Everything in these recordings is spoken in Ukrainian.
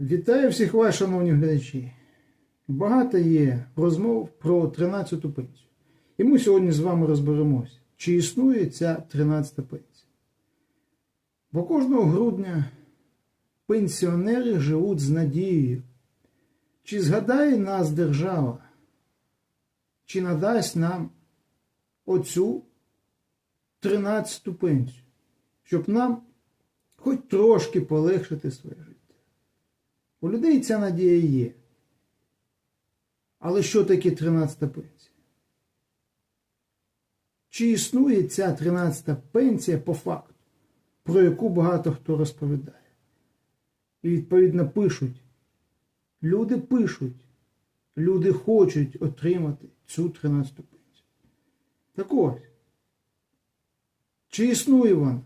Вітаю всіх вас, шановні глядачі. Багато є розмов про 13-ту пенсію. І ми сьогодні з вами розберемося, чи існує ця 13-та пенсія. Бо кожного грудня пенсіонери живуть з надією, чи згадає нас держава, чи надасть нам оцю 13-ту пенсію, щоб нам хоч трошки полегшити своє життя. У людей ця надія є. Але що таке 13-та пенсія? Чи існує ця 13-та пенсія по факту, про яку багато хто розповідає? І відповідно пишуть. Люди пишуть, люди хочуть отримати цю 13-ту пенсію. Так ось, чи існує вона?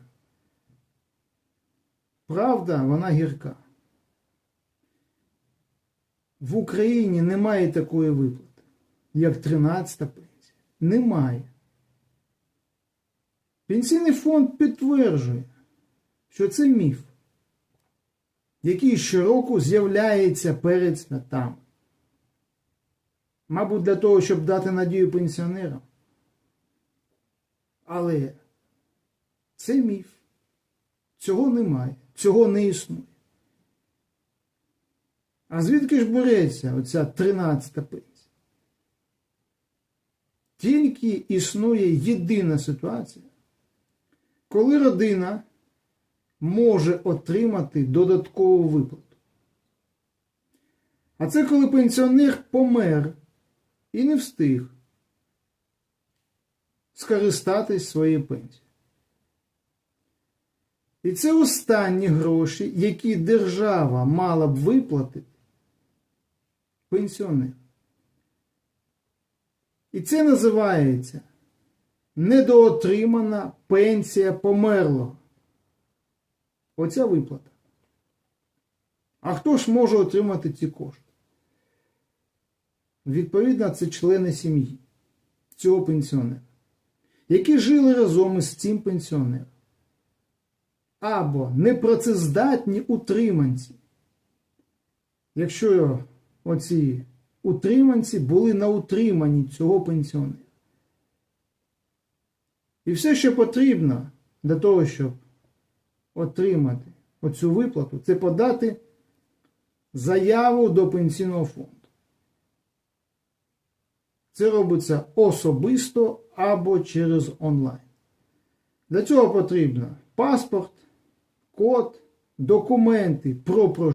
Правда, вона гірка. В Україні немає такої виплати, як 13-та пенсія. Немає. Пенсійний фонд підтверджує, що це міф, який щороку з'являється перед святами. Мабуть, для того, щоб дати надію пенсіонерам. Але це міф. Цього немає, цього не існує. А звідки ж береться оця 13-та пенсія? Тільки існує єдина ситуація, коли родина може отримати додаткову виплату. А це коли пенсіонер помер і не встиг скористатись своєю пенсією. І це останні гроші, які держава мала б виплатити пенсіонер. І це називається недоотримана пенсія померлого. Оця виплата. А хто ж може отримати ці кошти? Відповідно, це члени сім'ї цього пенсіонера, які жили разом із цим пенсіонером або непрацездатні утриманці. Якщо оці утриманці були на утриманні цього пенсіонера. І все, що потрібно для того, щоб отримати оцю виплату, це подати заяву до пенсійного фонду. Це робиться особисто або через онлайн. Для цього потрібно паспорт, код, документи про проживання.